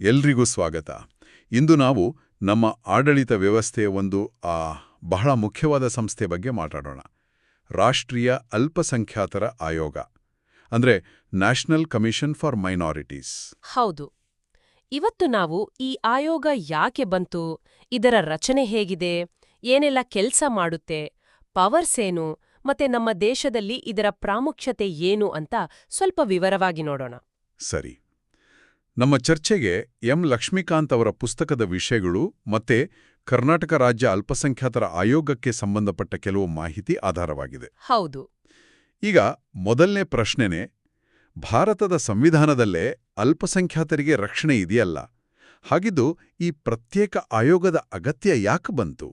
ಎಲ್ರಿಗೂ ಸ್ವಾಗತ. ಇಂದು ನಾವು ನಮ್ಮ ಆಡಳಿತ ವ್ಯವಸ್ಥೆಯ ಒಂದು ಆ, ಬಹಳ ಮುಖ್ಯವಾದ ಸಂಸ್ಥೆ ಬಗ್ಗೆ ಮಾತಾಡೋಣ. ರಾಷ್ಟ್ರೀಯ ಅಲ್ಪಸಂಖ್ಯಾತರ ಆಯೋಗ. ಅಂದ್ರೆ ನ್ಯಾಷನಲ್ ಕಮಿಷನ್ ಫಾರ್ ಮೈನಾರಿಟೀಸ್. ಹೌದು. ಇವತ್ತು ನಾವು ಈ ಆಯೋಗ ಯಾಕೆ ಬಂತು ಇದರ ರಚನೆ ಹೇಗಿದೆ ಏನೆಲ್ಲ ಕೆಲಸ ಮಾಡುತ್ತೆ ಪವರ್ಸ್ ಏನು ಮತ್ತೆ ನಮ್ಮ ದೇಶದಲ್ಲಿ ಇದರ ಪ್ರಾಮುಖ್ಯತೆ ಏನು ಅಂತ ಸ್ವಲ್ಪ ವಿವರವಾಗಿ ನೋಡೋಣ. ಸರಿ. ನಮ್ಮ ಚರ್ಚೆಗೆ ಎಂ ಲಕ್ಷ್ಮೀಕಾಂತ್ ಅವರ ಪುಸ್ತಕದ ವಿಷಯಗಳು ಮತ್ತೆ ಕರ್ನಾಟಕ ರಾಜ್ಯ ಅಲ್ಪಸಂಖ್ಯಾತರ ಆಯೋಗಕ್ಕೆ ಸಂಬಂಧಪಟ್ಟ ಕೆಲವು ಮಾಹಿತಿ ಆಧಾರವಾಗಿದೆ. ಹೌದು. ಈಗ ಮೊದಲನೇ ಪ್ರಶ್ನೆನೇ ಭಾರತದ ಸಂವಿಧಾನದಲ್ಲೇ ಅಲ್ಪಸಂಖ್ಯಾತರಿಗೆ ರಕ್ಷಣೆ ಇದೆಯಲ್ಲ? ಹಾಗಿದ್ದು ಈ ಪ್ರತ್ಯೇಕ ಆಯೋಗದ ಅಗತ್ಯ ಯಾಕೆ ಬಂತು?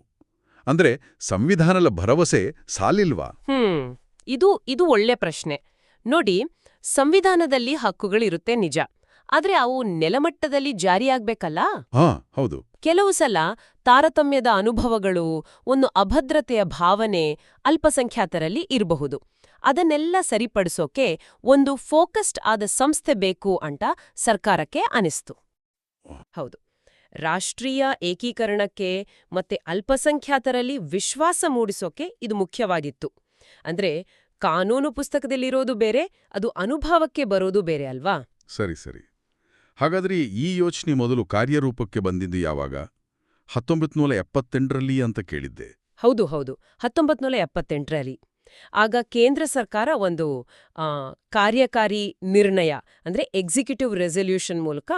ಅಂದ್ರೆ ಸಂವಿಧಾನದ ಭರವಸೆ ಸಾಲಿಲ್ವಾ? ಹ್ಮ್ ಇದು ಇದು ಒಳ್ಳೆ ಪ್ರಶ್ನೆ. ನೋಡಿ ಸಂವಿಧಾನದಲ್ಲಿ ಹಕ್ಕುಗಳಿರುತ್ತೆ ನಿಜ. ಆದ್ರೆ ಅವು ನೆಲಮಟ್ಟದಲ್ಲಿ ಜಾರಿಯಾಗ್ಬೇಕಲ್ಲ? ಹೌದು. ಕೆಲವು ಸಲ ತಾರತಮ್ಯದ ಅನುಭವಗಳು ಒಂದು ಅಭದ್ರತೆಯ ಭಾವನೆ ಅಲ್ಪಸಂಖ್ಯಾತರಲ್ಲಿ ಇರಬಹುದು. ಅದನ್ನೆಲ್ಲ ಸರಿಪಡಿಸೋಕೆ ಒಂದು ಫೋಕಸ್ಡ್ ಆದ ಸಂಸ್ಥೆ ಬೇಕು ಅಂತ ಸರ್ಕಾರಕ್ಕೆ ಅನಿಸ್ತು. ಹೌದು. ರಾಷ್ಟ್ರೀಯ ಏಕೀಕರಣಕ್ಕೆ ಮತ್ತೆ ಅಲ್ಪಸಂಖ್ಯಾತರಲ್ಲಿ ವಿಶ್ವಾಸ ಮೂಡಿಸೋಕೆ ಇದು ಮುಖ್ಯವಾಗಿತ್ತು. ಅಂದ್ರೆ ಕಾನೂನು ಪುಸ್ತಕದಲ್ಲಿರೋದು ಬೇರೆ ಅದು ಅನುಭವಕ್ಕೆ ಬರೋದು ಬೇರೆ ಅಲ್ವಾ? ಸರಿ ಸರಿ. ಹಾಗಾದ್ರೆ ಈ ಯೋಚನೆ ಮೊದಲು ಕಾರ್ಯರೂಪಕ್ಕೆ ಬಂದಿದ್ದು ಯಾವಾಗ? ಹತ್ತೊಂಬತ್ತು ನೂರ ಎಪ್ಪತ್ತೆಂಟರಲ್ಲಿ ಅಂತ ಕೇಳಿದ್ದೆ. ಹೌದು ಹೌದು. ಹತ್ತೊಂಬತ್ತು ನೂರ ಎಪ್ಪತ್ತೆಂಟರಲ್ಲಿ. ಆಗ ಕೇಂದ್ರ ಸರ್ಕಾರ ಒಂದು ಕಾರ್ಯಕಾರಿ ನಿರ್ಣಯ ಅಂದ್ರೆ ಎಕ್ಸಿಕ್ಯೂಟಿವ್ ರೆಸಲ್ಯೂಷನ್ ಮೂಲಕ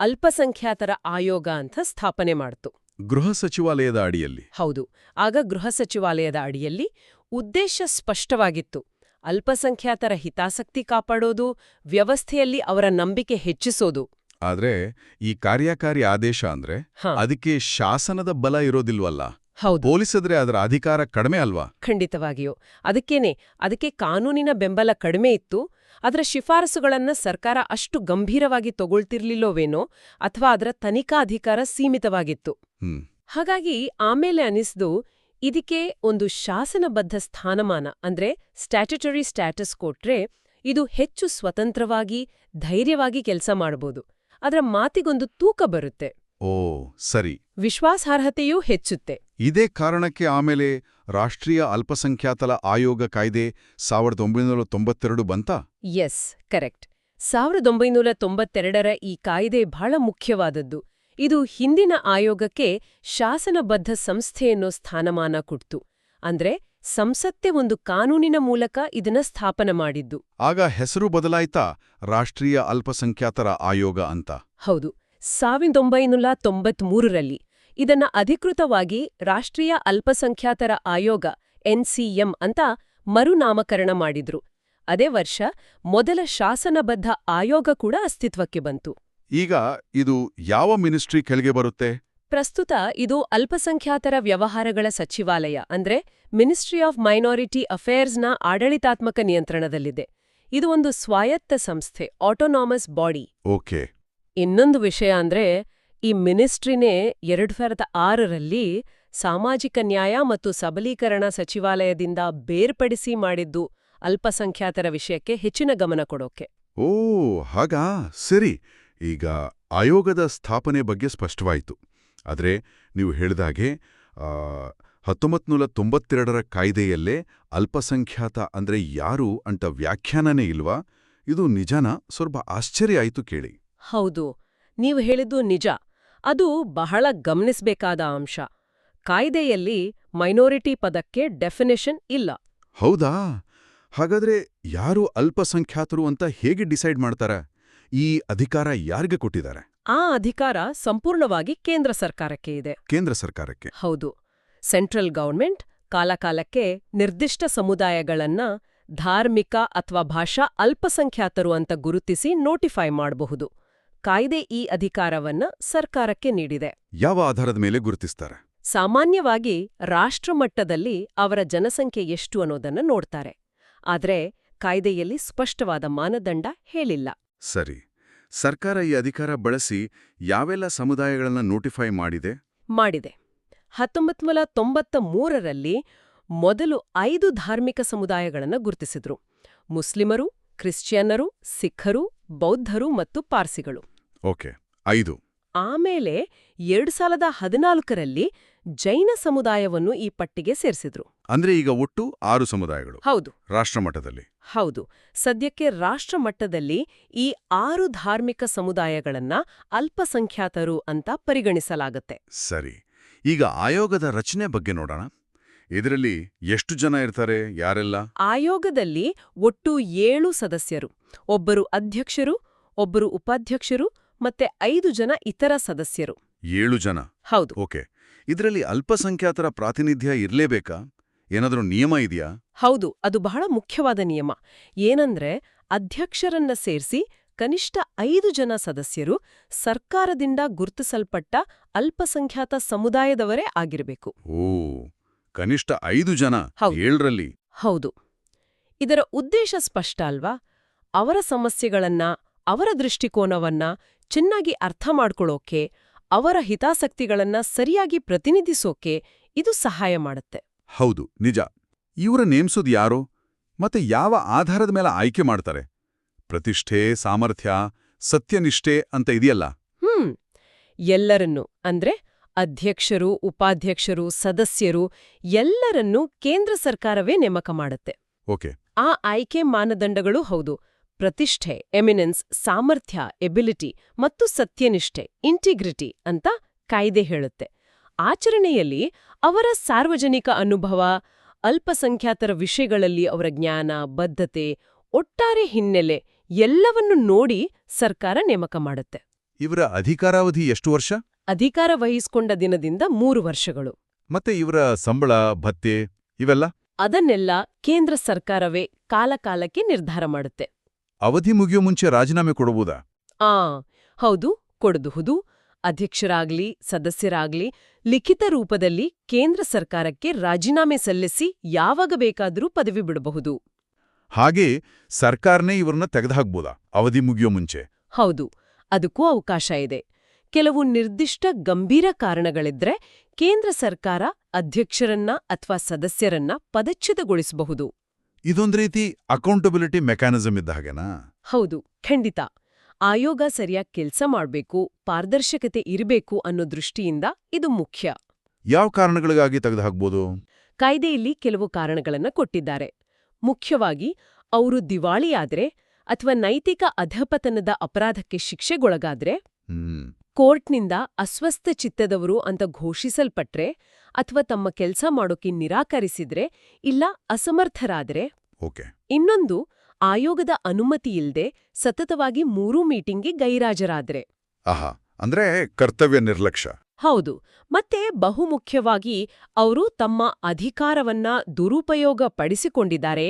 ಅಲ್ಪಸಂಖ್ಯಾತರ ಆಯೋಗ ಅಂತ ಸ್ಥಾಪನೆ ಮಾಡ್ತು. ಗೃಹ ಸಚಿವಾಲಯದ ಅಡಿಯಲ್ಲಿ? ಹೌದು. ಆಗ ಗೃಹ ಸಚಿವಾಲಯದ ಅಡಿಯಲ್ಲಿ ಉದ್ದೇಶ ಸ್ಪಷ್ಟವಾಗಿತ್ತು. ಅಲ್ಪಸಂಖ್ಯಾತರ ಹಿತಾಸಕ್ತಿ ಕಾಪಾಡೋದು ವ್ಯವಸ್ಥೆಯಲ್ಲಿ ಅವರ ನಂಬಿಕೆ ಹೆಚ್ಚಿಸೋದು. ಆದ್ರೆ ಈ ಕಾರ್ಯಕಾರಿ ಆದೇಶ ಅಂದ್ರೆ ಅದಕ್ಕೆ ಶಾಸನದ ಬಲ ಇರೋದಿಲ್ವಲ್ಲ? ಹೌದು. ಹೋಲಿಸಿದ್ರೆ ಅದರ ಅಧಿಕಾರ ಕಡಿಮೆ ಅಲ್ವಾ? ಖಂಡಿತವಾಗಿಯೂ. ಅದಕ್ಕೇನೆ ಅದಕ್ಕೆ ಕಾನೂನಿನ ಬೆಂಬಲ ಕಡಿಮೆ ಇತ್ತು. ಅದರ ಶಿಫಾರಸುಗಳನ್ನ ಸರ್ಕಾರ ಅಷ್ಟು ಗಂಭೀರವಾಗಿ ತಗೊಳ್ತಿರ್ಲಿಲ್ಲೋವೇನೋ ಅಥವಾ ಅದರ ತನಿಖಾ ಅಧಿಕಾರ ಸೀಮಿತವಾಗಿತ್ತು. ಹಾಗಾಗಿ ಆಮೇಲೆ ಅನಿಸ್ದು ಇದಕ್ಕೆ ಒಂದು ಶಾಸನಬದ್ಧ ಸ್ಥಾನಮಾನ ಅಂದ್ರೆ ಸ್ಟ್ಯಾಟ್ಯುಟರಿ ಸ್ಟ್ಯಾಟಸ್ ಕೊಟ್ರೆ ಇದು ಹೆಚ್ಚು ಸ್ವತಂತ್ರವಾಗಿ ಧೈರ್ಯವಾಗಿ ಕೆಲಸ ಮಾಡಬಹುದು ಅದರ ಮಾತಿಗೊಂದು ತೂಕ ಬರುತ್ತೆ. ಓ ಸರಿ. ವಿಶ್ವಾಸಾರ್ಹತೆಯೂ ಹೆಚ್ಚುತ್ತೆ. ಇದೇ ಕಾರಣಕ್ಕೆ ಆಮೇಲೆ ರಾಷ್ಟ್ರೀಯ ಅಲ್ಪಸಂಖ್ಯಾತರ ಆಯೋಗ ಕಾಯ್ದೆ ಸಾವಿರದ ಒಂಬೈನೂರ ತೊಂಬತ್ತೆರಡು ಬಂತ? ಎಸ್ ಕರೆಕ್ಟ್ ಸಾವಿರದ ಒಂಬೈನೂರ ತೊಂಬತ್ತೆರಡರ ಈ ಕಾಯ್ದೆ ಬಹಳ ಮುಖ್ಯವಾದದ್ದು. ಇದು ಹಿಂದಿನ ಆಯೋಗಕ್ಕೆ ಶಾಸನಬದ್ಧ ಸಂಸ್ಥೆ ಅನ್ನೋ ಸ್ಥಾನಮಾನ ಕೊಡ್ತು. ಅಂದ್ರೆ ಸಂಸತ್ತೆ ಒಂದು ಕಾನೂನಿನ ಮೂಲಕ ಇದನ್ನ ಸ್ಥಾಪನೆ ಮಾಡಿದ್ದು. ಆಗ ಹೆಸರು ಬದಲಾಯ್ತಾ ರಾಷ್ಟ್ರೀಯ ಅಲ್ಪಸಂಖ್ಯಾತರ ಆಯೋಗ ಅಂತ? ಹೌದು. ಸಾವಿರದ ಒಂಬೈನೂರ ತೊಂಬತ್ಮೂರರಲ್ಲಿ ಇದನ್ನ ಅಧಿಕೃತವಾಗಿ ರಾಷ್ಟ್ರೀಯ ಅಲ್ಪಸಂಖ್ಯಾತರ ಆಯೋಗ ಎನ್ಸಿಎಂ ಅಂತ ಮರುನಾಮಕರಣ ಮಾಡಿದ್ರು. ಅದೇ ವರ್ಷ ಮೊದಲ ಶಾಸನಬದ್ಧ ಆಯೋಗ ಕೂಡ ಅಸ್ತಿತ್ವಕ್ಕೆ ಬಂತು. ಈಗ ಇದು ಯಾವ ಮಿನಿಸ್ಟ್ರಿ ಕೆಳಗೆ ಬರುತ್ತೆ? ಪ್ರಸ್ತುತ ಇದು ಅಲ್ಪಸಂಖ್ಯಾತರ ವ್ಯವಹಾರಗಳ ಸಚಿವಾಲಯ ಅಂದ್ರೆ ಮಿನಿಸ್ಟ್ರಿ ಆಫ್ ಮೈನಾರಿಟಿ ಅಫೇರ್ಸ್ನ ಆಡಳಿತಾತ್ಮಕ ನಿಯಂತ್ರಣದಲ್ಲಿದೆ. ಇದು ಒಂದು ಸ್ವಾಯತ್ತ ಸಂಸ್ಥೆ ಆಟೋನಾಮಸ್ ಬಾಡಿ ಓಕೆ. ಇನ್ನೊಂದು ವಿಷಯ ಅಂದ್ರೆ ಈ ಮಿನಿಸ್ಟ್ರಿನೇ ಎರಡು ಸಾವಿರದ ಆರರಲ್ಲಿ ಸಾಮಾಜಿಕ ನ್ಯಾಯ ಮತ್ತು ಸಬಲೀಕರಣ ಸಚಿವಾಲಯದಿಂದ ಬೇರ್ಪಡಿಸಿ ಮಾಡಿದ್ದು ಅಲ್ಪಸಂಖ್ಯಾತರ ವಿಷಯಕ್ಕೆ ಹೆಚ್ಚಿನ ಗಮನ ಕೊಡೋಕೆ. ಓ ಹಾಗಾ? ಸರಿ. ಈಗ ಆಯೋಗದ ಸ್ಥಾಪನೆ ಬಗ್ಗೆ ಸ್ಪಷ್ಟವಾಯಿತು. ಆದರೆ ನೀವು ಹೇಳಿದಾಗೆ ಹತ್ತೊಂಬತ್ತು ನೂರ ತೊಂಬತ್ತೆರಡರ ಕಾಯ್ದೆಯಲ್ಲೇ ಅಲ್ಪಸಂಖ್ಯಾತ ಅಂದ್ರೆ ಯಾರು ಅಂತ ವ್ಯಾಖ್ಯಾನನೇ ಇಲ್ವಾ? ಇದು ನಿಜಾನ? ಸ್ವಲ್ಪ ಆಶ್ಚರ್ಯ ಆಯಿತು ಕೇಳಿ. ಹೌದು ನೀವು ಹೇಳಿದ್ದು ನಿಜ. ಅದು ಬಹಳ ಗಮನಿಸಬೇಕಾದ ಅಂಶ. ಕಾಯ್ದೆಯಲ್ಲಿ ಮೈನಾರಿಟಿ ಪದಕ್ಕೆ ಡೆಫಿನೇಷನ್ ಇಲ್ಲ. ಹೌದಾ? ಹಾಗಾದ್ರೆ ಯಾರು ಅಲ್ಪಸಂಖ್ಯಾತರು ಅಂತ ಹೇಗೆ ಡಿಸೈಡ್ ಮಾಡ್ತಾರ? ಈ ಅಧಿಕಾರ ಯಾರಿಗೆ ಕೊಟ್ಟಿದ್ದಾರೆ? ಆ ಅಧಿಕಾರ ಸಂಪೂರ್ಣವಾಗಿ ಕೇಂದ್ರ ಸರ್ಕಾರಕ್ಕೆ ಇದೆ. ಕೇಂದ್ರ ಸರ್ಕಾರಕ್ಕೆ. ಹೌದು. ಸೆಂಟ್ರಲ್ ಗೌರ್ಮೆಂಟ್ ಕಾಲಕಾಲಕ್ಕೆ ನಿರ್ದಿಷ್ಟ ಸಮುದಾಯಗಳನ್ನ ಧಾರ್ಮಿಕ ಅಥವಾ ಭಾಷಾ ಅಲ್ಪಸಂಖ್ಯಾತರು ಅಂತ ಗುರುತಿಸಿ ನೋಟಿಫೈ ಮಾಡಬಹುದು. ಕಾಯ್ದೆ ಈ ಅಧಿಕಾರವನ್ನ ಸರ್ಕಾರಕ್ಕೆ ನೀಡಿದೆ. ಯಾವ ಆಧಾರದ ಮೇಲೆ ಗುರುತಿಸ್ತಾರೆ? ಸಾಮಾನ್ಯವಾಗಿ ರಾಷ್ಟ್ರಮಟ್ಟದಲ್ಲಿ ಅವರ ಜನಸಂಖ್ಯೆ ಎಷ್ಟು ಅನ್ನೋದನ್ನ ನೋಡ್ತಾರೆ. ಆದ್ರೆ ಕಾಯ್ದೆಯಲ್ಲಿ ಸ್ಪಷ್ಟವಾದ ಮಾನದಂಡ ಹೇಳಿಲ್ಲ. ಸರಿ. ಸರ್ಕಾರ ಈ ಅಧಿಕಾರ ಬಳಸಿ ಯಾವೆಲ್ಲ ಸಮುದಾಯಗಳನ್ನ ನೋಟಿಫೈ ಮಾಡಿದೆ? ಮಾಡಿದೆ. ಹತ್ತೊಂಬತ್ತು ನೂರ ತೊಂಬತ್ತ ಮೂರರಲ್ಲಿ ಮೊದಲು ಐದು ಧಾರ್ಮಿಕ ಸಮುದಾಯಗಳನ್ನು ಗುರುತಿಸಿದ್ರು. ಮುಸ್ಲಿಮರು ಕ್ರಿಶ್ಚಿಯನ್ನರು ಸಿಖ್ಖರು ಬೌದ್ಧರು ಮತ್ತು ಪಾರ್ಸಿಗಳು. ಓಕೆ ಐದು. ಆಮೇಲೆ ಎರಡು ಸಾವಿರದ ಹದಿನಾಲ್ಕರಲ್ಲಿ ಜೈನ ಸಮುದಾಯವನ್ನು ಈ ಪಟ್ಟಿಗೆ ಸೇರಿಸಿದ್ರು. ಅಂದ್ರೆ ಈಗ ಒಟ್ಟು ಆರು ಸಮುದಾಯಗಳು. ಹೌದು. ರಾಷ್ಟ್ರಮಟ್ಟದಲ್ಲಿ. ಹೌದು. ಸದ್ಯಕ್ಕೆ ರಾಷ್ಟ್ರಮಟ್ಟದಲ್ಲಿ ಈ ಆರು ಧಾರ್ಮಿಕ ಸಮುದಾಯಗಳನ್ನ ಅಲ್ಪಸಂಖ್ಯಾತರು ಅಂತ ಪರಿಗಣಿಸಲಾಗತ್ತೆ. ಸರಿ. ಈಗ ಆಯೋಗದ ರಚನೆ ಬಗ್ಗೆ ನೋಡೋಣ. ಇದರಲ್ಲಿ ಎಷ್ಟು ಜನ ಇರ್ತಾರೆ ಯಾರೆಲ್ಲ? ಆಯೋಗದಲ್ಲಿ ಒಟ್ಟು ಏಳು ಸದಸ್ಯರು. ಒಬ್ಬರು ಅಧ್ಯಕ್ಷರು ಒಬ್ಬರು ಉಪಾಧ್ಯಕ್ಷರು ಮತ್ತೆ ಐದು ಜನ ಇತರ ಸದಸ್ಯರು. ಏಳು ಜನ? ಹೌದು. ಓಕೆ. ಇದರಲ್ಲಿ ಅಲ್ಪಸಂಖ್ಯಾತರ ಪ್ರಾತಿನಿಧ್ಯ ಇರಲೇಬೇಕಾ? ಏನಾದರೂ ನಿಯಮ ಇದೆಯಾ? ಹೌದು ಅದು ಬಹಳ ಮುಖ್ಯವಾದ ನಿಯಮ. ಏನಂದ್ರೆ ಅಧ್ಯಕ್ಷರನ್ನ ಸೇರಿಸಿ ಕನಿಷ್ಠ ಐದು ಜನ ಸದಸ್ಯರು ಸರ್ಕಾರದಿಂದ ಗುರುತಿಸಲ್ಪಟ್ಟ ಅಲ್ಪಸಂಖ್ಯಾತ ಸಮುದಾಯದವರೇ ಆಗಿರಬೇಕು. ಓ ಕನಿಷ್ಠ ಐದು ಜನ. ಏಳರಲ್ಲಿ? ಹೌದು. ಇದರ ಉದ್ದೇಶ ಸ್ಪಷ್ಟ ಅಲ್ವಾ? ಅವರ ಸಮಸ್ಯೆಗಳನ್ನ ಅವರ ದೃಷ್ಟಿಕೋನವನ್ನ ಚೆನ್ನಾಗಿ ಅರ್ಥ ಮಾಡ್ಕೊಳ್ಳೋಕೆ ಅವರ ಹಿತಾಸಕ್ತಿಗಳನ್ನ ಸರಿಯಾಗಿ ಪ್ರತಿನಿಧಿಸೋಕೆ ಇದು ಸಹಾಯ ಮಾಡುತ್ತೆ. ಹೌದು ನಿಜ. ಇವರ ನೇಮ್ಸೋದು ಯಾರೋ? ಮತ್ತೆ ಯಾವ ಆಧಾರದ ಮೇಲೆ ಆಯ್ಕೆ ಮಾಡ್ತಾರೆ? ಪ್ರತಿಷ್ಠೆ ಸಾಮರ್ಥ್ಯ ಸತ್ಯನಿಷ್ಠೆ ಅಂತ ಇದೆಯಲ್ಲ? ಹ್ಮ್. ಎಲ್ಲರನ್ನೂ ಅಂದ್ರೆ ಅಧ್ಯಕ್ಷರು ಉಪಾಧ್ಯಕ್ಷರು ಸದಸ್ಯರು ಎಲ್ಲರನ್ನೂ ಕೇಂದ್ರ ಸರ್ಕಾರವೇ ನೇಮಕ ಮಾಡುತ್ತೆ. ಓಕೆ. ಆ ಆಯ್ಕೆ ಮಾನದಂಡಗಳು ಹೌದು. ಪ್ರತಿಷ್ಠೆ ಎಮಿನೆನ್ಸ್ ಸಾಮರ್ಥ್ಯ ಎಬಿಲಿಟಿ ಮತ್ತು ಸತ್ಯನಿಷ್ಠೆ ಇಂಟಿಗ್ರಿಟಿ ಅಂತ ಕಾಯ್ದೆ ಹೇಳುತ್ತೆ. ಆಚರಣೆಯಲ್ಲಿ ಅವರ ಸಾರ್ವಜನಿಕ ಅನುಭವ ಅಲ್ಪಸಂಖ್ಯಾತರ ವಿಷಯಗಳಲ್ಲಿ ಅವರ ಜ್ಞಾನ ಬದ್ಧತೆ ಒಟ್ಟಾರೆ ಹಿನ್ನೆಲೆ ಎಲ್ಲವನ್ನೂ ನೋಡಿ ಸರ್ಕಾರ ನೇಮಕ ಮಾಡುತ್ತೆ. ಇವರ ಅಧಿಕಾರಾವಧಿ ಎಷ್ಟು ವರ್ಷ? ಅಧಿಕಾರ ವಹಿಸಿಕೊಂಡ ದಿನದಿಂದ ಮೂರು ವರ್ಷಗಳು. ಮತ್ತೆ ಇವರ ಸಂಬಳ ಭತ್ತೆ ಇವೆಲ್ಲ? ಅದನ್ನೆಲ್ಲ ಕೇಂದ್ರ ಸರ್ಕಾರವೇ ಕಾಲಕಾಲಕ್ಕೆ ನಿರ್ಧಾರ ಮಾಡುತ್ತೆ. ಅವಧಿ ಮುಗಿಯೋ ಮುಂಚೆ ರಾಜೀನಾಮೆ ಕೊಡಬಹುದಾ? ಆ ಹೌದು ಕೊಡಬಹುದು. ಅಧ್ಯಕ್ಷರಾಗ್ಲಿ ಸದಸ್ಯರಾಗ್ಲಿ ಲಿಖಿತ ರೂಪದಲ್ಲಿ ಕೇಂದ್ರ ಸರ್ಕಾರಕ್ಕೆ ರಾಜೀನಾಮೆ ಸಲ್ಲಿಸಿ ಯಾವಾಗ ಬೇಕಾದರೂ ಪದವಿ ಬಿಡಬಹುದು. ಹಾಗೆ ಸರ್ಕಾರನೇ ಇವ್ರನ್ನ ತೆಗೆದುಹಾಕ್ಬೋದಾ? ಅವಧಿ ಮುಗಿಯೋ ಮುಂಚೆ. ಹೌದು ಅದಕ್ಕೂ ಅವಕಾಶ ಇದೆ. ಕೆಲವು ನಿರ್ದಿಷ್ಟ ಗಂಭೀರ ಕಾರಣಗಳಿದ್ರೆ ಕೇಂದ್ರ ಸರ್ಕಾರ ಅಧ್ಯಕ್ಷರನ್ನ ಅಥವಾ ಸದಸ್ಯರನ್ನ ಪದಚ್ಯುತಗೊಳಿಸಬಹುದು. ಇದೊಂದು ರೀತಿ ಅಕೌಂಟಬಿಲಿಟಿ ಮೆಕ್ಯಾನಿಸಮ್ ಇದ್ದ ಹಾಗೆನಾ? ಹೌದು ಖಂಡಿತ. ಆಯೋಗ ಸರಿಯಾಗಿ ಕೆಲಸ ಮಾಡಬೇಕು ಪಾರದರ್ಶಕತೆ ಇರಬೇಕು ಅನ್ನೋ ದೃಷ್ಟಿಯಿಂದ ಇದು ಮುಖ್ಯ. ಯಾವ ಕಾರಣಗಳಿಗಾಗಿ ತೆಗೆದುಹಾಕ್ಬೋದು? ಕಾಯ್ದೆಯಲ್ಲಿ ಕೆಲವು ಕಾರಣಗಳನ್ನ ಕೊಟ್ಟಿದ್ದಾರೆ. ಮುಖ್ಯವಾಗಿ ಅವರು ದಿವಾಳಿಯಾದ್ರೆ ಅಥವಾ ನೈತಿಕ ಅಧಪತನದ ಅಪರಾಧಕ್ಕೆ ಶಿಕ್ಷೆಗೊಳಗಾದ್ರೆ ಕೋರ್ಟ್ನಿಂದ ಅಸ್ವಸ್ಥ ಚಿತ್ತದವರು ಅಂತ ಘೋಷಿಸಲ್ಪಟ್ರೆ ಅಥವಾ ತಮ್ಮ ಕೆಲಸ ಮಾಡೋಕೆ ನಿರಾಕರಿಸಿದ್ರೆ ಇಲ್ಲ ಅಸಮರ್ಥರಾದ್ರೆ ಇನ್ನೊಂದು ಆಯೋಗದ ಅನುಮತಿಯಿಲ್ದೆ ಸತತವಾಗಿ ಮೂರೂ ಮೀಟಿಂಗ್ಗೆ ಗೈರಾಜರಾದ್ರೆ. ಆಹಾ ಅಂದ್ರೆ ಕರ್ತವ್ಯ ನಿರ್ಲಕ್ಷ್ಯ. ಹೌದು, ಮತ್ತೆ ಬಹುಮುಖ್ಯವಾಗಿ ಅವರು ತಮ್ಮ ಅಧಿಕಾರವನ್ನ ದುರುಪಯೋಗ ಪಡಿಸಿಕೊಂಡಿದ್ದಾರೆ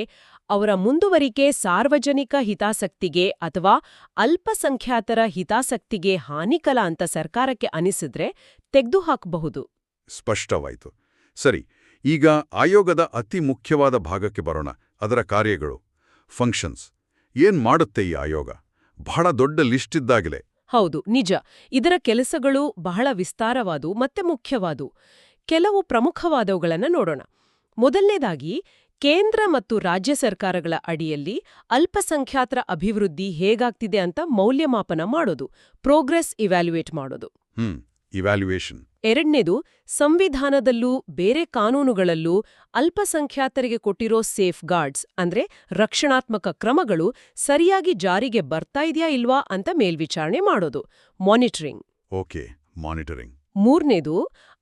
ಅವರ ಮುಂದುವರಿಕೆ ಸಾರ್ವಜನಿಕ ಹಿತಾಸಕ್ತಿಗೆ ಅಥವಾ ಅಲ್ಪಸಂಖ್ಯಾತರ ಹಿತಾಸಕ್ತಿಗೆ ಹಾನಿಕಲ ಅಂತ ಸರ್ಕಾರಕ್ಕೆ ಅನಿಸಿದ್ರೆ ತೆಗೆದುಹಾಕಬಹುದು. ಸ್ಪಷ್ಟವಾಯಿತು. ಸರಿ, ಈಗ ಆಯೋಗದ ಅತಿ ಮುಖ್ಯವಾದ ಭಾಗಕ್ಕೆ ಬರೋಣ, ಅದರ ಕಾರ್ಯಗಳು. ಫಂಕ್ಷನ್ಸ್ ಏನ್ ಮಾಡುತ್ತೆ ಈ ಆಯೋಗ? ಬಹಳ ದೊಡ್ಡ ಲಿಸ್ಟ್ ಇದ್ದಾಗಿದೆ. ಹೌದು, ನಿಜ. ಇದರ ಕೆಲಸಗಳು ಬಹಳ ವಿಸ್ತಾರವಾದು ಮತ್ತೆ ಮುಖ್ಯವಾದು. ಕೆಲವು ಪ್ರಮುಖವಾದವುಗಳನ್ನು ನೋಡೋಣ. ಮೊದಲನೇದಾಗಿ, ಕೇಂದ್ರ ಮತ್ತು ರಾಜ್ಯ ಸರ್ಕಾರಗಳ ಅಡಿಯಲ್ಲಿ ಅಲ್ಪಸಂಖ್ಯಾತರ ಅಭಿವೃದ್ಧಿ ಹೇಗಾಗ್ತಿದೆ ಅಂತ ಮೌಲ್ಯಮಾಪನ ಮಾಡೋದು, ಪ್ರೋಗ್ರೆಸ್ ಇವ್ಯಾಲ್ಯುಯೇಟ್ ಮಾಡೋದು. ಇವ್ಯಾಲ್ಯುಯೇಷನ್. ಎರಡನೇದು ಸಂವಿಧಾನದಲ್ಲೂ ಬೇರೆ ಕಾನೂನುಗಳಲ್ಲೂ ಅಲ್ಪಸಂಖ್ಯಾತರಿಗೆ ಕೊಟ್ಟಿರೋ ಸೇಫ್ ಗಾರ್ಡ್ಸ್ ಅಂದ್ರೆ ರಕ್ಷಣಾತ್ಮಕ ಕ್ರಮಗಳು ಸರಿಯಾಗಿ ಜಾರಿಗೆ ಬರ್ತಾ ಇದೆಯಾ ಇಲ್ವಾ ಅಂತ ಮೇಲ್ವಿಚಾರಣೆ ಮಾಡೋದು. ಮಾನಿಟರಿಂಗ್. Okay monitoring. ಮೂರನೇದು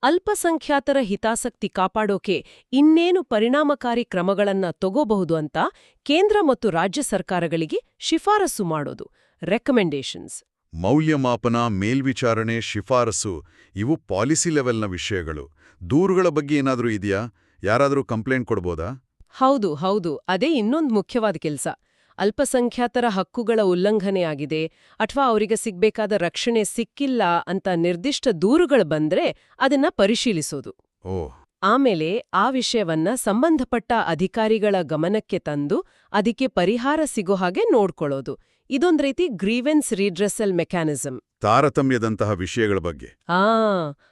ಅಲ್ಪಸಂಖ್ಯಾತರ ಹಿತಾಸಕ್ತಿ ಕಾಪಾಡೋಕೆ ಇನ್ನೇನು ಪರಿಣಾಮಕಾರಿ ಕ್ರಮಗಳನ್ನ ತಗೋಬಹುದು ಅಂತ ಕೇಂದ್ರ ಮತ್ತು ರಾಜ್ಯ ಸರ್ಕಾರಗಳಿಗೆ ಶಿಫಾರಸು ಮಾಡೋದು. ರೆಕಮೆಂಡೇಶನ್ಸ್ ಮೌಲ್ಯಮಾಪನ ಮೇಲ್ವಿಚಾರಣೆ ಶಿಫಾರಸು ಇವು ಪಾಲಿಸಿ ಲೆವೆಲ್ನ ವಿಷಯಗಳು. ದೂರುಗಳ ಬಗ್ಗೆ ಏನಾದರೂ ಇದೆಯಾ? ಯಾರಾದರೂ ಕಂಪ್ಲೇಂಟ್ ಕೊಡ್ಬೋದಾ? ಹೌದು ಹೌದು. ಅದೇ ಇನ್ನೊಂದು ಮುಖ್ಯವಾದ ಕೆಲಸ. ಅಲ್ಪಸಂಖ್ಯಾತರ ಹಕ್ಕುಗಳ ಉಲ್ಲಂಘನೆಯಾಗಿದೆ ಅಥವಾ ಅವರಿಗೆ ಸಿಗ್ಬೇಕಾದ ರಕ್ಷಣೆ ಸಿಕ್ಕಿಲ್ಲ ಅಂತ ನಿರ್ದಿಷ್ಟ ದೂರುಗಳು ಬಂದ್ರೆ ಅದನ್ನ ಪರಿಶೀಲಿಸೋದು. ಓ. ಆಮೇಲೆ ಆ ವಿಷಯವನ್ನ ಸಂಬಂಧಪಟ್ಟ ಅಧಿಕಾರಿಗಳ ಗಮನಕ್ಕೆ ತಂದು ಅದಕ್ಕೆ ಪರಿಹಾರ ಸಿಗೋ ಹಾಗೆ ನೋಡ್ಕೊಳ್ಳೋದು. ಇದೊಂದ್ ರೀತಿ ಗ್ರೀವೆನ್ಸ್ ರೀಡ್ರೆಸಲ್ ಮೆಕ್ಯಾನಿಸಮ್ ತಾರತಮ್ಯದಂತಹ ವಿಷಯಗಳ ಬಗ್ಗೆ. ಆ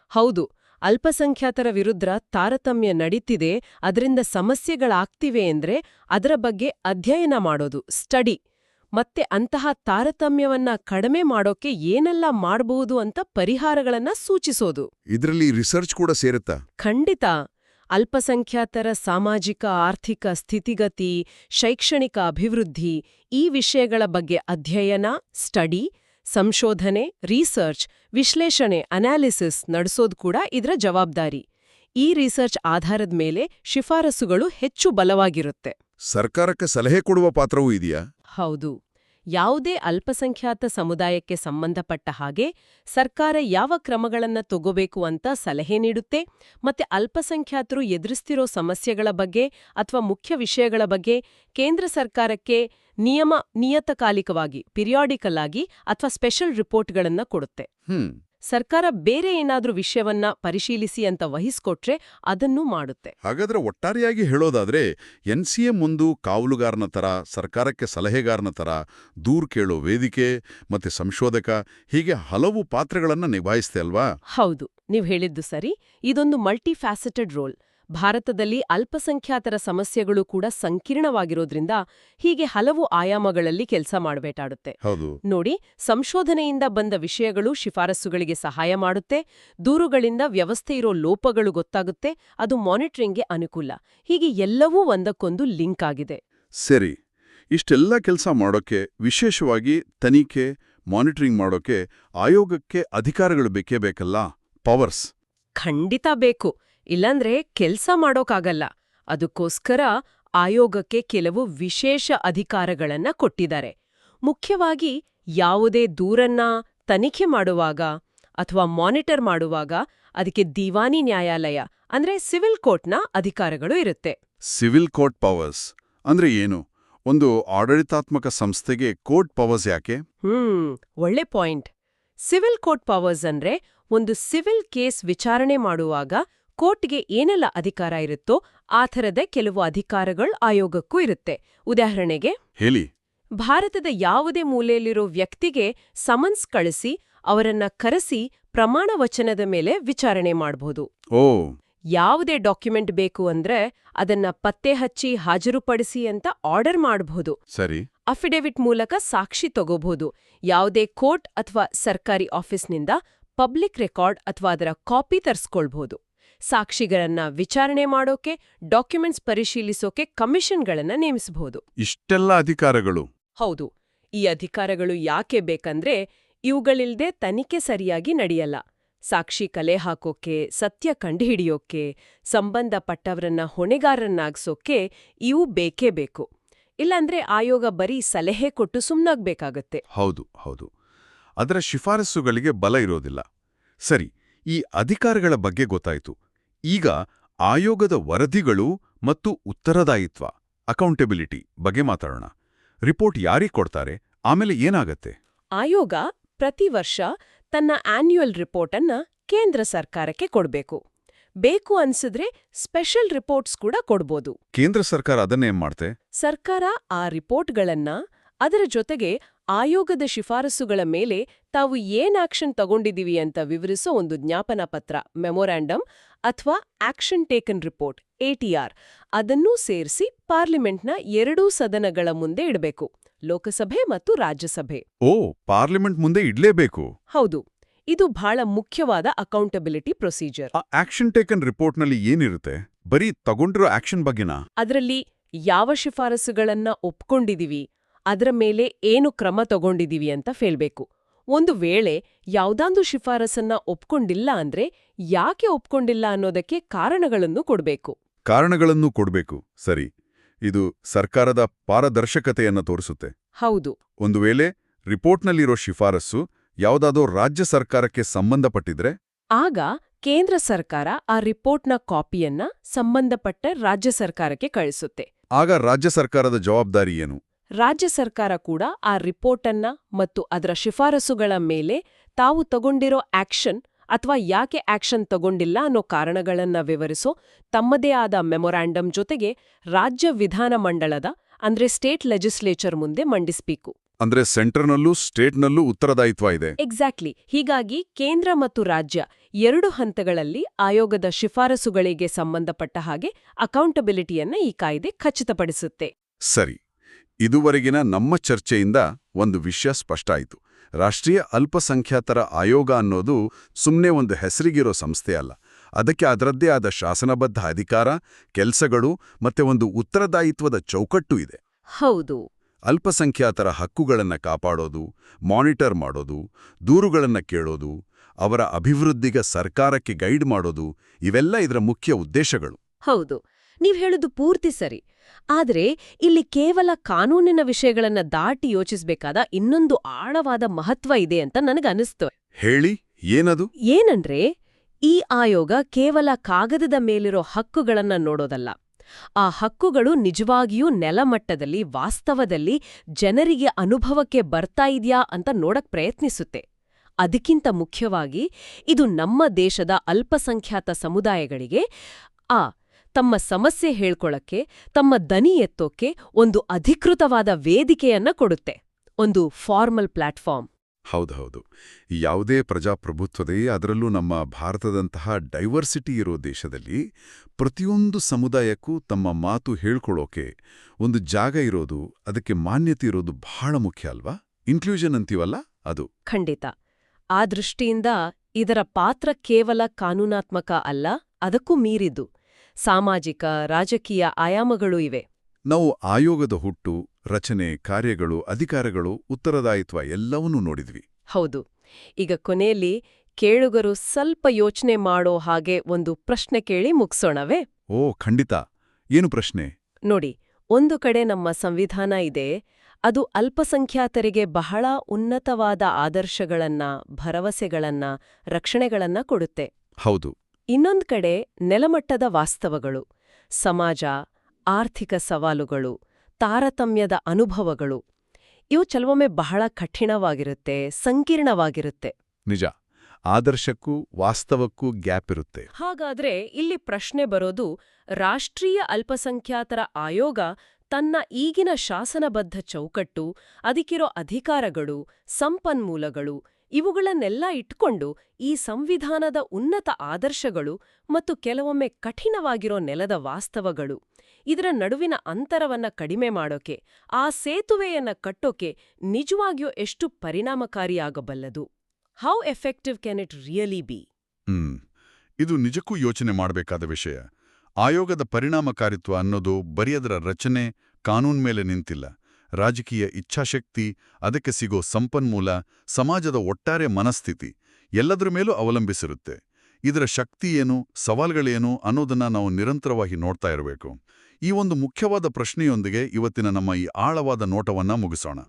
ಹೌದು. ಅಲ್ಪಸಂಖ್ಯಾತರ ವಿರುದ್ಧ ತಾರತಮ್ಯ ನಡೀತಿದೆ ಅದರಿಂದ ಸಮಸ್ಯೆಗಳಾಗ್ತಿವೆ ಅಂದ್ರೆ ಅದರ ಬಗ್ಗೆ ಅಧ್ಯಯನ ಮಾಡೋದು ಸ್ಟಡಿ. ಮತ್ತೆ ಅಂತಹ ತಾರತಮ್ಯವನ್ನ ಕಡಿಮೆ ಮಾಡೋಕೆ ಏನೆಲ್ಲ ಮಾಡಬಹುದು ಅಂತ ಪರಿಹಾರಗಳನ್ನ ಸೂಚಿಸೋದು. ಇದರಲ್ಲಿ ರಿಸರ್ಚ್ ಕೂಡ ಸೇರುತ್ತಾ? ಖಂಡಿತ. ಅಲ್ಪಸಂಖ್ಯಾತರ ಸಾಮಾಜಿಕ ಆರ್ಥಿಕ ಸ್ಥಿತಿಗತಿ ಶೈಕ್ಷಣಿಕ ಅಭಿವೃದ್ಧಿ ಈ ವಿಷಯಗಳ ಬಗ್ಗೆ ಅಧ್ಯಯನ ಸ್ಟಡಿ ಸಂಶೋಧನೆ ರಿಸರ್ಚ್ ವಿಶ್ಲೇಷಣೆ ಅನಾಲಿಸಿಸ್ ನಡೆಸೋದು ಕೂಡ ಇದರ ಜವಾಬ್ದಾರಿ. ಈ ರಿಸರ್ಚ್ ಆಧಾರದ ಮೇಲೆ ಶಿಫಾರಸುಗಳು ಹೆಚ್ಚು ಬಲವಾಗಿರುತ್ತೆ. ಸರ್ಕಾರಕ್ಕೆ ಸಲಹೆ ಕೊಡುವ ಪಾತ್ರವೂ ಇದೆಯಾ? ಹೌದು. ಯಾವುದೇ ಅಲ್ಪಸಂಖ್ಯಾತ ಸಮುದಾಯಕ್ಕೆ ಸಂಬಂಧಪಟ್ಟ ಹಾಗೆ ಸರ್ಕಾರ ಯಾವ ಕ್ರಮಗಳನ್ನು ತಗೋಬೇಕು ಅಂತ ಸಲಹೆ ನೀಡುತ್ತೆ, ಮತ್ತೆ ಅಲ್ಪಸಂಖ್ಯಾತರು ಎದುರಿಸ್ತಿರೋ ಸಮಸ್ಯೆಗಳ ಬಗ್ಗೆ ಅಥವಾ ಮುಖ್ಯ ವಿಷಯಗಳ ಬಗ್ಗೆ ಕೇಂದ್ರ ಸರ್ಕಾರಕ್ಕೆ ನಿಯಮ ನಿಯತಕಾಲಿಕವಾಗಿ ಪಿರಿಯಾಡಿಕಲ್ ಆಗಿ ಅಥವಾ ಸ್ಪೆಷಲ್ ರಿಪೋರ್ಟ್ಗಳನ್ನು ಕೊಡುತ್ತೆ. ಸರ್ಕಾರ ಬೇರೆ ಏನಾದ್ರೂ ವಿಷಯವನ್ನ ಪರಿಶೀಲಿಸಿ ಅಂತ ವಹಿಸ್ಕೊಟ್ರೆ ಅದನ್ನು ಮಾಡುತ್ತೆ. ಹಾಗಾದ್ರೆ ಒಟ್ಟಾರೆಯಾಗಿ ಹೇಳೋದಾದ್ರೆ ಎನ್ ಸಿ ಎಂ ಒಂದು ಕಾವಲುಗಾರನ ತರ ಸರ್ಕಾರಕ್ಕೆ ಸಲಹೆಗಾರನ ತರ ದೂರ್ ಕೇಳೋ ವೇದಿಕೆ ಮತ್ತೆ ಸಂಶೋಧಕ ಹೀಗೆ ಹಲವು ಪಾತ್ರಗಳನ್ನ ನಿಭಾಯಿಸ್ತೆ ಅಲ್ವಾ? ಹೌದು ನೀವು ಹೇಳಿದ್ದು ಸರಿ. ಇದೊಂದು ಮಲ್ಟಿಫ್ಯಾಸೆಟೆಡ್ ರೋಲ್ ಭಾರತದಲ್ಲಿ ಅಲ್ಪಸಂಖ್ಯಾತರ ಸಮಸ್ಯೆಗಳು ಕೂಡ ಸಂಕೀರ್ಣವಾಗಿರೋದ್ರಿಂದ ಹೀಗೆ ಹಲವು ಆಯಾಮಗಳಲ್ಲಿ ಕೆಲಸ ಮಾಡಬೇಕಾಡುತ್ತೆ ನೋಡಿ ಸಂಶೋಧನೆಯಿಂದ ಬಂದ ವಿಷಯಗಳು ಶಿಫಾರಸುಗಳಿಗೆ ಸಹಾಯ ಮಾಡುತ್ತೆ ದೂರುಗಳಿಂದ ವ್ಯವಸ್ಥೆ ಇರೋ ಲೋಪಗಳು ಗೊತ್ತಾಗುತ್ತೆ ಅದು ಮಾನಿಟರಿಂಗ್ಗೆ ಅನುಕೂಲ. ಹೀಗೆ ಎಲ್ಲವೂ ಒಂದಕ್ಕೊಂದು ಲಿಂಕ್ ಆಗಿದೆ. ಸರಿ ಇಷ್ಟೆಲ್ಲ ಕೆಲಸ ಮಾಡೋಕೆ ವಿಶೇಷವಾಗಿ ತನಿಖೆ ಮಾನಿಟರಿಂಗ್ ಮಾಡೋಕೆ ಆಯೋಗಕ್ಕೆ ಅಧಿಕಾರಗಳು ಬೇಕೇ ಬೇಕಲ್ಲ? ಪವರ್ಸ್. ಖಂಡಿತ ಬೇಕು. ಇಲ್ಲಾಂದ್ರೆ ಕೆಲ್ಸ ಮಾಡೋಕ್ಕಾಗಲ್ಲ ಅದಕ್ಕೋಸ್ಕರ ಆಯೋಗಕ್ಕೆ ಕೆಲವು ವಿಶೇಷ ಅಧಿಕಾರಗಳನ್ನ ಕೊಟ್ಟಿದ್ದಾರೆ. ಮುಖ್ಯವಾಗಿ ಯಾವುದೇ ದೂರನ್ನ ತನಿಖೆ ಮಾಡುವಾಗ ಅಥವಾ ಮಾನಿಟರ್ ಮಾಡುವಾಗ ಅದಕ್ಕೆ ದಿವಾನಿ ನ್ಯಾಯಾಲಯ ಅಂದ್ರೆ ಸಿವಿಲ್ ಕೋರ್ಟ್ನ ಅಧಿಕಾರಗಳು ಇರುತ್ತೆ. ಸಿವಿಲ್ ಕೋರ್ಟ್ ಪವರ್ಸ್ ಅಂದ್ರೆ ಏನು? ಒಂದು ಆಡಳಿತಾತ್ಮಕ ಸಂಸ್ಥೆಗೆ ಕೋರ್ಟ್ ಪವರ್ಸ್ ಯಾಕೆ? ಹ್ಮ್ ಒಳ್ಳೆ ಪಾಯಿಂಟ್. ಸಿವಿಲ್ ಕೋರ್ಟ್ ಪವರ್ಸ್ ಅಂದ್ರೆ ಒಂದು ಸಿವಿಲ್ ಕೇಸ್ ವಿಚಾರಣೆ ಮಾಡುವಾಗ ಕೋರ್ಟ್ಗೆ ಏನೆಲ್ಲ ಅಧಿಕಾರ ಇರುತ್ತೋ ಆ ಥರದ ಕೆಲವು ಅಧಿಕಾರಗಳು ಆಯೋಗಕ್ಕೂ ಇರುತ್ತೆ. ಉದಾಹರಣೆಗೆ ಹೇಳಿ. ಭಾರತದ ಯಾವುದೇ ಮೂಲೆಯಲ್ಲಿರೋ ವ್ಯಕ್ತಿಗೆ ಸಮನ್ಸ್ ಕಳಿಸಿ ಅವರನ್ನ ಕರೆಸಿ ಪ್ರಮಾಣ ವಚನದ ಮೇಲೆ ವಿಚಾರಣೆ ಮಾಡಬಹುದು ಓ. ಯಾವುದೇ ಡಾಕ್ಯುಮೆಂಟ್ ಬೇಕು ಅಂದ್ರೆ ಅದನ್ನ ಪತ್ತೆ ಹಚ್ಚಿ ಹಾಜರುಪಡಿಸಿ ಅಂತ ಆರ್ಡರ್ ಮಾಡಬಹುದು ಸರಿ. ಅಫಿಡೇವಿಟ್ ಮೂಲಕ ಸಾಕ್ಷಿ ತಗೋಬಹುದು ಯಾವುದೇ ಕೋರ್ಟ್ ಅಥವಾ ಸರ್ಕಾರಿ ಆಫೀಸ್ನಿಂದ ಪಬ್ಲಿಕ್ ರೆಕಾರ್ಡ್ ಅಥವಾ ಅದರ ಕಾಪಿ ತರಿಸ್ಕೊಳ್ಬಹುದು ಸಾಕ್ಷಿಗಳನ್ನ ವಿಚಾರಣೆ ಮಾಡೋಕೆ ಡಾಕ್ಯುಮೆಂಟ್ಸ್ ಪರಿಶೀಲಿಸೋಕೆ ಕಮಿಷನ್ಗಳನ್ನ ನೇಮಿಸಬಹುದು. ಇಷ್ಟೆಲ್ಲ ಅಧಿಕಾರಗಳು? ಹೌದು. ಈ ಅಧಿಕಾರಗಳು ಯಾಕೆ ಬೇಕಂದ್ರೆ ಇವುಗಳಿಲ್ದೆ ತನಿಖೆ ಸರಿಯಾಗಿ ನಡೆಯಲ್ಲ. ಸಾಕ್ಷಿ ಕಲೆ ಹಾಕೋಕೆ ಸತ್ಯ ಕಂಡುಹಿಡಿಯೋಕೆ ಸಂಬಂಧಪಟ್ಟವರನ್ನ ಹೊಣೆಗಾರರನ್ನಾಗ್ಸೋಕೆ ಇವು ಬೇಕೇ ಬೇಕು. ಇಲ್ಲಾಂದ್ರೆ ಆಯೋಗ ಬರೀ ಸಲಹೆ ಕೊಟ್ಟು ಸುಮ್ನಾಗ್ಬೇಕಾಗತ್ತೆ. ಹೌದು ಹೌದು. ಅದರ ಶಿಫಾರಸುಗಳಿಗೆ ಬಲ ಇರೋದಿಲ್ಲ. ಸರಿ ಈ ಅಧಿಕಾರಗಳ ಬಗ್ಗೆ ಗೊತ್ತಾಯ್ತು. ಈಗ ಆಯೋಗದ ವರದಿಗಳು ಮತ್ತು ಉತ್ತರದಾಯಿತ್ವ ಅಕೌಂಟೆಬಿಲಿಟಿ ಬಗ್ಗೆ ಮಾತಾಡೋಣ. ರಿಪೋರ್ಟ್ ಯಾರಿಗೆ ಕೊಡ್ತಾರೆ ಆಮೇಲೆ ಏನಾಗತ್ತೆ? ಆಯೋಗ ಪ್ರತಿ ವರ್ಷ ತನ್ನ ಆನ್ಯುಯಲ್ ರಿಪೋರ್ಟನ್ನ ಅನ್ನ ಕೇಂದ್ರ ಸರ್ಕಾರಕ್ಕೆ ಕೊಡಬೇಕು. ಬೇಕು ಅನ್ಸಿದ್ರೆ ಸ್ಪೆಷಲ್ ರಿಪೋರ್ಟ್ಸ್ ಕೂಡ ಕೊಡ್ಬೋದು. ಕೇಂದ್ರ ಸರ್ಕಾರ ಅದನ್ನೇನ್ ಮಾಡ್ತೆ? ಸರ್ಕಾರ ಆ ರಿಪೋರ್ಟ್ಗಳನ್ನ ಅದರ ಜೊತೆಗೆ ಆಯೋಗದ ಶಿಫಾರಸುಗಳ ಮೇಲೆ ತಾವು ಏನ್ ಆಕ್ಷನ್ ತಗೊಂಡಿದ್ದೀವಿ ಅಂತ ವಿವರಿಸೋ ಒಂದು ಜ್ಞಾಪನಾ ಪತ್ರ ಮೆಮೊರಾಂಡಮ್ ಅಥವಾ ಆಕ್ಷನ್ ಟೇಕನ್ ರಿಪೋರ್ಟ್ ಎಟಿಆರ್ ಅದನ್ನೂ ಸೇರಿಸಿ ಪಾರ್ಲಿಮೆಂಟ್ನ ಎರಡೂ ಸದನಗಳ ಮುಂದೆ ಇಡಬೇಕು ಲೋಕಸಭೆ ಮತ್ತು ರಾಜ್ಯಸಭೆ. ಓ ಪಾರ್ಲಿಮೆಂಟ್ ಮುಂದೆ ಇಡ್ಲೇಬೇಕು. ಹೌದು ಇದು ಬಹಳ ಮುಖ್ಯವಾದ ಅಕೌಂಟಬಿಲಿಟಿ ಪ್ರೊಸೀಜರ್. ಆ ಆಕ್ಷನ್ ಟೇಕನ್ ರಿಪೋರ್ಟ್ನಲ್ಲಿ ಏನಿರುತ್ತೆ? ಬರೀ ತಗೊಂಡಿರೋ ಆಕ್ಷನ್ ಬಗ್ಗೆನಾ? ಅದರಲ್ಲಿ ಯಾವ ಶಿಫಾರಸುಗಳನ್ನ ಒಪ್ಕೊಂಡಿದೀವಿ ಅದರ ಮೇಲೆ ಏನು ಕ್ರಮ ತಗೊಂಡಿದ್ದೀವಿ ಅಂತ ಫೇಳ್ಬೇಕು ಒಂದು ವೇಳೆ ಯಾವ್ದಾಂದು ಶಿಫಾರಸನ್ನ ಒಪ್ಕೊಂಡಿಲ್ಲ ಅಂದ್ರೆ ಯಾಕೆ ಒಪ್ಕೊಂಡಿಲ್ಲ ಅನ್ನೋದಕ್ಕೆ ಕಾರಣಗಳನ್ನು ಕೊಡ್ಬೇಕು. ಕಾರಣಗಳನ್ನು ಕೊಡ್ಬೇಕು ಸರಿ. ಇದು ಸರ್ಕಾರದ ಪಾರದರ್ಶಕತೆಯನ್ನ ತೋರಿಸುತ್ತೆ. ಹೌದು. ಒಂದು ವೇಳೆ ರಿಪೋರ್ಟ್ನಲ್ಲಿರೋ ಶಿಫಾರಸ್ಸು ಯಾವುದಾದೋ ರಾಜ್ಯ ಸರ್ಕಾರಕ್ಕೆ ಸಂಬಂಧಪಟ್ಟಿದ್ರೆ? ಆಗ ಕೇಂದ್ರ ಸರ್ಕಾರ ಆ ರಿಪೋರ್ಟ್ನ ಕಾಪಿಯನ್ನ ಸಂಬಂಧಪಟ್ಟ ರಾಜ್ಯ ಸರ್ಕಾರಕ್ಕೆ ಕಳಿಸುತ್ತೆ. ಆಗ ರಾಜ್ಯ ಸರ್ಕಾರದ ಜವಾಬ್ದಾರಿ ಏನು? ರಾಜ್ಯ ಸರ್ಕಾರ ಕೂಡ ಆ ರಿಪೋರ್ಟನ್ನ ಮತ್ತು ಅದರ ಶಿಫಾರಸುಗಳ ಮೇಲೆ ತಾವು ತಗೊಂಡಿರೋ ಆಕ್ಷನ್ ಅಥವಾ ಯಾಕೆ ಆಕ್ಷನ್ ತಗೊಂಡಿಲ್ಲ ಅನ್ನೋ ಕಾರಣಗಳನ್ನ ವಿವರಿಸೋ ತಮ್ಮದೇ ಆದ ಮೆಮೊರಾಂಡಮ್ ಜೊತೆಗೆ ರಾಜ್ಯ ವಿಧಾನಮಂಡಲದ ಅಂದ್ರೆ ಸ್ಟೇಟ್ ಲೆಜಿಸ್ಲೇಚರ್ ಮುಂದೆ ಮಂಡಿಸಬೇಕು. ಅಂದ್ರೆ ಸೆಂಟರ್ನಲ್ಲೂ ಸ್ಟೇಟ್ನಲ್ಲೂ ಉತ್ತರದಾಯಿತ್ವ ಇದೆ. ಎಕ್ಸಾಕ್ಟ್ಲಿ. ಹೀಗಾಗಿ ಕೇಂದ್ರ ಮತ್ತು ರಾಜ್ಯ ಎರಡು ಹಂತಗಳಲ್ಲಿ ಆಯೋಗದ ಶಿಫಾರಸುಗಳಿಗೆ ಸಂಬಂಧಪಟ್ಟ ಹಾಗೆ ಅಕೌಂಟಬಿಲಿಟಿಯನ್ನ ಈ ಕಾಯ್ದೆ ಖಚಿತಪಡಿಸುತ್ತೆ. ಸರಿ. ಇದುವರೆಗಿನ ನಮ್ಮ ಚರ್ಚೆಯಿಂದ ಒಂದು ವಿಷಯ ಸ್ಪಷ್ಟ ಆಯಿತು ರಾಷ್ಟ್ರೀಯ ಅಲ್ಪಸಂಖ್ಯಾತರ ಆಯೋಗ ಅನ್ನೋದು ಸುಮ್ಮನೆ ಒಂದು ಹೆಸರಿಗಿರೋ ಸಂಸ್ಥೆ ಅಲ್ಲ. ಅದಕ್ಕೆ ಅದರದ್ದೇ ಆದ ಶಾಸನಬದ್ಧ ಅಧಿಕಾರ ಕೆಲಸಗಳು ಮತ್ತೆ ಒಂದು ಉತ್ತರದಾಯಿತ್ವದ ಚೌಕಟ್ಟು ಇದೆ. ಹೌದು. ಅಲ್ಪಸಂಖ್ಯಾತರ ಹಕ್ಕುಗಳನ್ನು ಕಾಪಾಡೋದು ಮಾನಿಟರ್ ಮಾಡೋದು ದೂರುಗಳನ್ನು ಕೇಳೋದು ಅವರ ಅಭಿವೃದ್ಧಿಗೆ ಸರ್ಕಾರಕ್ಕೆ ಗೈಡ್ ಮಾಡೋದು ಇವೆಲ್ಲ ಇದರ ಮುಖ್ಯ ಉದ್ದೇಶಗಳು. ಹೌದು. ನೀವ್ ಹೇಳೋದು ಪೂರ್ತಿ ಸರಿ. ಆದರೆ ಇಲ್ಲಿ ಕೇವಲ ಕಾನೂನಿನ ವಿಷಯಗಳನ್ನ ದಾಟಿ ಯೋಚಿಸಬೇಕಾದ ಇನ್ನೊಂದು ಆಳವಾದ ಮಹತ್ವ ಇದೆ ಅಂತ ನನಗನ್ನಿಸ್ತು ಹೇಳಿ ಏನದು? ಏನಂದ್ರೆ ಈ ಆಯೋಗ ಕೇವಲ ಕಾಗದದ ಮೇಲಿರೋ ಹಕ್ಕುಗಳನ್ನ ನೋಡೋದಲ್ಲ. ಆ ಹಕ್ಕುಗಳು ನಿಜವಾಗಿಯೂ ನೆಲಮಟ್ಟದಲ್ಲಿ ವಾಸ್ತವದಲ್ಲಿ ಜನರಿಗೆ ಅನುಭವಕ್ಕೆ ಬರ್ತಾ ಇದ್ಯಾ ಅಂತ ನೋಡಕ್ ಪ್ರಯತ್ನಿಸುತ್ತೆ. ಅದಕ್ಕಿಂತ ಮುಖ್ಯವಾಗಿ ಇದು ನಮ್ಮ ದೇಶದ ಅಲ್ಪಸಂಖ್ಯಾತ ಸಮುದಾಯಗಳಿಗೆ ಆ ತಮ್ಮ ಸಮಸ್ಯೆ ಹೇಳ್ಕೊಳಕ್ಕೆ ತಮ್ಮ ದನಿ ಎತ್ತೋಕೆ ಒಂದು ಅಧಿಕೃತವಾದ ವೇದಿಕೆಯನ್ನ ಕೊಡುತ್ತೆ ಒಂದು ಫಾರ್ಮಲ್ ಪ್ಲಾಟ್ಫಾರ್ಮ್. ಹೌದೌದು ಯಾವುದೇ ಪ್ರಜಾಪ್ರಭುತ್ವದೇ ಅದರಲ್ಲೂ ನಮ್ಮ ಭಾರತದಂತಹ ಡೈವರ್ಸಿಟಿ ಇರೋ ದೇಶದಲ್ಲಿ ಪ್ರತಿಯೊಂದು ಸಮುದಾಯಕ್ಕೂ ತಮ್ಮ ಮಾತು ಹೇಳ್ಕೊಳ್ಳೋಕೆ ಒಂದು ಜಾಗ ಇರೋದು ಅದಕ್ಕೆ ಮಾನ್ಯತೆ ಇರೋದು ಬಹಳ ಮುಖ್ಯ ಅಲ್ವಾ? ಇನ್ಕ್ಲೂಷನ್ ಅಂತೀವಲ್ಲ ಅದು. ಖಂಡಿತ. ಆ ದೃಷ್ಟಿಯಿಂದ ಇದರ ಪಾತ್ರ ಕೇವಲ ಕಾನೂನಾತ್ಮಕ ಅಲ್ಲ ಅದಕ್ಕೂ ಮೀರಿದ್ದು. ಸಾಮಾಜಿಕ ರಾಜಕೀಯ ಆಯಾಮಗಳೂ ಇವೆ. ನಾವು ಆಯೋಗದ ಹುಟ್ಟು ರಚನೆ ಕಾರ್ಯಗಳು ಅಧಿಕಾರಗಳು ಉತ್ತರದಾಯಿತ್ವ ಎಲ್ಲವನ್ನೂ ನೋಡಿದ್ವಿ. ಹೌದು. ಈಗ ಕೊನೆಯಲ್ಲಿ ಕೇಳುಗರು ಸ್ವಲ್ಪ ಯೋಚನೆ ಮಾಡೋ ಹಾಗೆ ಒಂದು ಪ್ರಶ್ನೆ ಕೇಳಿ ಮುಗಿಸೋಣವೇ? ಓ ಖಂಡಿತ. ಏನು ಪ್ರಶ್ನೆ? ನೋಡಿ ಒಂದು ಕಡೆ ನಮ್ಮ ಸಂವಿಧಾನ ಇದೆ ಅದು ಅಲ್ಪಸಂಖ್ಯಾತರಿಗೆ ಬಹಳ ಉನ್ನತವಾದ ಆದರ್ಶಗಳನ್ನ ಭರವಸೆಗಳನ್ನ ರಕ್ಷಣೆಗಳನ್ನ ಕೊಡುತ್ತೆ. ಹೌದು. ಇನ್ನೊಂದ್ ಕಡೆ ನೆಲಮಟ್ಟದ ವಾಸ್ತವಗಳು ಸಮಾಜ ಆರ್ಥಿಕ ಸವಾಲುಗಳು ತಾರತಮ್ಯದ ಅನುಭವಗಳು ಇವು ಕೆಲವೊಮ್ಮೆ ಬಹಳ ಕಠಿಣವಾಗಿರುತ್ತೆ ಸಂಕೀರ್ಣವಾಗಿರುತ್ತೆ. ನಿಜ. ಆದರ್ಶಕ್ಕೂ ವಾಸ್ತವಕ್ಕೂ ಗ್ಯಾಪ್ ಇರುತ್ತೆ. ಹಾಗಾದ್ರೆ ಇಲ್ಲಿ ಪ್ರಶ್ನೆ ಬರೋದು ರಾಷ್ಟ್ರೀಯ ಅಲ್ಪಸಂಖ್ಯಾತರ ಆಯೋಗ ತನ್ನ ಈಗಿನ ಶಾಸನಬದ್ಧ ಚೌಕಟ್ಟು ಅದಕ್ಕಿರೋ ಅಧಿಕಾರಗಳು ಸಂಪನ್ಮೂಲಗಳು ಇವುಗಳನ್ನೆಲ್ಲ ಇಟ್ಕೊಂಡು ಈ ಸಂವಿಧಾನದ ಉನ್ನತ ಆದರ್ಶಗಳು ಮತ್ತು ಕೆಲವೊಮ್ಮೆ ಕಠಿಣವಾಗಿರೋ ನೆಲದ ವಾಸ್ತವಗಳು, ಇದರ ನಡುವಿನ ಅಂತರವನ್ನ ಕಡಿಮೆ ಮಾಡೋಕೆ, ಆ ಸೇತುವೆಯನ್ನ ಕಟ್ಟೋಕೆ ನಿಜವಾಗಿಯೂ ಎಷ್ಟು ಪರಿಣಾಮಕಾರಿಯಾಗಬಲ್ಲದು. How effective can it really be ಇದು ನಿಜಕ್ಕೂ ಯೋಚನೆ ಮಾಡಬೇಕಾದ ವಿಷಯ. ಆಯೋಗದ ಪರಿಣಾಮಕಾರಿತ್ವ ಅನ್ನೋದು ಬರೆಯದರ ರಚನೆ ಕಾನೂನ್ ಮೇಲೆ ನಿಂತಿಲ್ಲ. ರಾಜಕೀಯ ಇಚ್ಛಾಶಕ್ತಿ, ಅದಕ್ಕೆ ಸಿಗೋ ಸಂಪನ್ಮೂಲ, ಸಮಾಜದ ಒಟ್ಟಾರೆ ಮನಸ್ಥಿತಿ, ಎಲ್ಲದರ ಮೇಲೂ ಅವಲಂಬಿಸಿರುತ್ತೆ. ಇದರ ಶಕ್ತಿ ಏನು, ಸವಾಲ್ಗಳೇನು ಅನ್ನೋದನ್ನ ನಾವು ನಿರಂತರವಾಗಿ ನೋಡ್ತಾ ಇರಬೇಕು. ಈ ಒಂದು ಮುಖ್ಯವಾದ ಪ್ರಶ್ನೆಯೊಂದಿಗೆ ಇವತ್ತಿನ ನಮ್ಮ ಈ ಆಳವಾದ ನೋಟವನ್ನ ಮುಗಿಸೋಣ.